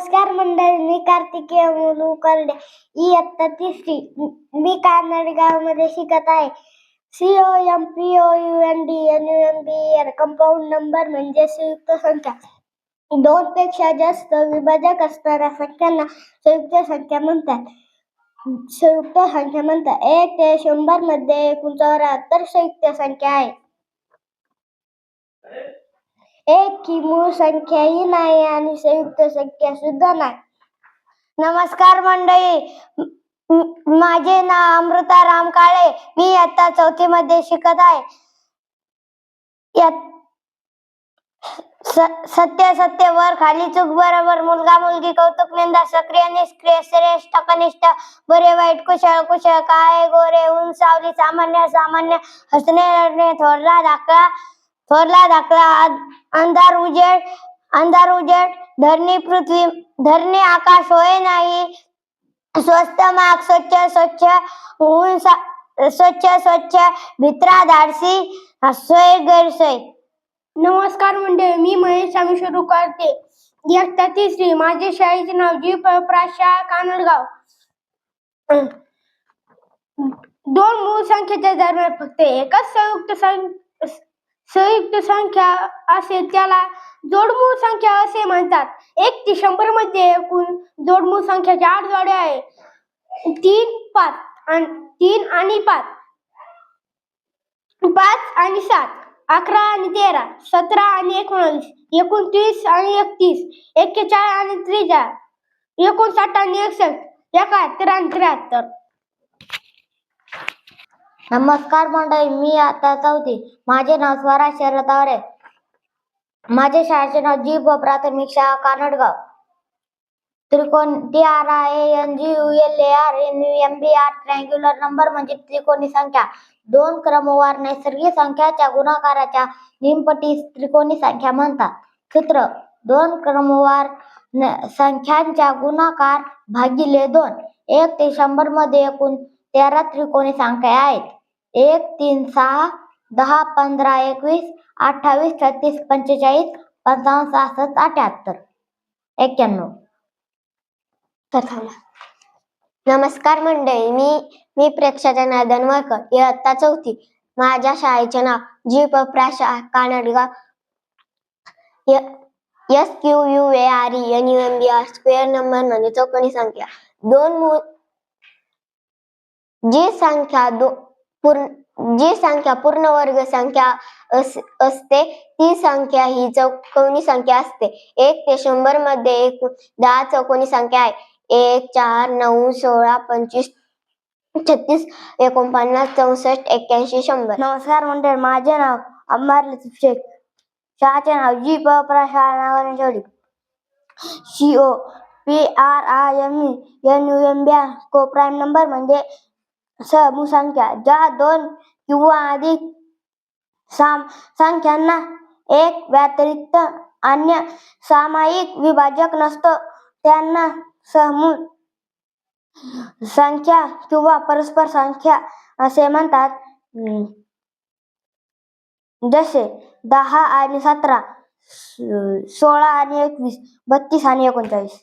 नमस्कार मंडळी मी कार्तिकेय मुलू करडे. इयत्ता तिसरी. मी कानड गावामध्ये शिकत आहे. C O M P O U N D N U M B R compound number म्हणजे संयुक्त संख्या. दोन पेक्षा जास्त विभाजक असणाऱ्या संख्यांना संयुक्त संख्या म्हणतात. संयुक्त संख्या म्हणतात. एक ते शंभरमध्ये एकूण चौऱ्याहत्तर संयुक्त संख्या आहे. एक ही मूळ संख्याही नाही आणि संयुक्त संख्या सुद्धा नाही. नमस्कार मंडळी. माझे नाव अमृता राम काळे मी आता चौथी मध्ये शिकत आहे. सत्य सत्य वर खाली चूक बरोबर मुलगा मुलगी कौतुक निंदा सक्रिय निष्क्रिय श्रेष्ठ कनिष्ठ बरे वाईट कुशळ कुशळ काय गोरे ऊन सावली सामान्य सामान्य हसणे रडणे थोरला धाकला थोरला धाकला अंधार उजेड अंधार उजेड धरणी पृथ्वी धरणी आकाश होय नाही स्वस्त माग स्वच्छ स्वच्छ ऊन स्वच्छ स्वच्छ भित्रा धाडसी सोय गैरसोय नमस्कार मंडळी मी महेश आम्ही सुरू करते इयत्ता तिसरी माझे शाळेचे नाव जी प्राशा कानडगाव दोन मूळ संख्येच्या दरम्यान फक्त एकच संयुक्त सं- संयुक्त संख्या असेल त्याला जोडमूळ संख्या असे म्हणतात. एक ते शंभरमध्ये एकूण जोडमूळ संख्याच्या आठ जोड्या आहे. तीन पाच आणि तीन आणि पाच. पाच आणि सात. अकरा आणि तेरा. सतरा आणि एकोणावीस. एकोणतीस आणि एकतीस. एक्केचाळीस आणि त्रेचाळीस. एकोणसाठ आणि एकसष्ट. एकाहत्तर आणि त्र्याहत्तर. नमस्कार मंडळी मी आता चौथी. माझे नाव स्वराज शरद आवरे माझे शाळेचे नाव जी ब प्राथमिक शाळा कानडगाव. त्रिकोण T R I N G U L A R N U M B R triangular number म्हणजे त्रिकोणी संख्या. दोन क्रमवार नैसर्गिक संख्याच्या गुणाकाराच्या निमपटीस त्रिकोणी संख्या म्हणतात. सूत्र दोन क्रमवार न- संख्यांच्या गुणाकार भागिले दोन. एक ते शंभरमध्ये एकूण तेरा त्रिकोणी संख्या आहेत. एक तीन सहा दहा पंधरा एकवीस अठ्ठावीस छत्तीस पंचेचाळीस पंचावन्न सहासष्ट अठ्याहत्तर. एक्क्याण्णव नमस्कार मंडळी मी मी प्रेक्षा जनार्दन वळकर इयत्ता चौथी. माझ्या शाळेचे नाव जी प प्राशा Kanadgaon S Q U A R E N U M B R square number म्हणजे चौकणी संख्या. दोन मूळ जी संख्या दो पूर्ण जी संख्या पूर्ण वर्ग संख्या अस, असते ती संख्या ही चौकोनी संख्या असते? एक ते शंभरमध्ये एक दहा चौकोनी संख्या आहे? एक चार नऊ सोळा पंचवीस छत्तीस एकोणपन्नास चौसष्ट एक्क्याऐंशी शंभर. नमस्कार मंडळ माझे नाव अम्मार लतीफ शेख. शहाचे नाव जी प जोडी. C O P R I M E N U M B R co prime number म्हणजे समूह संख्या ज्या दोन किंवा अधिक साम संख्यांना एक व्यतिरिक्त अन्य सामायिक विभाजक नसतो त्यांना समूह संख्या किंवा परस्पर संख्या असे म्हणतात. जसे दहा आणि सतरा सोळा आणि एकवीस बत्तीस आणि एकोणचाळीस.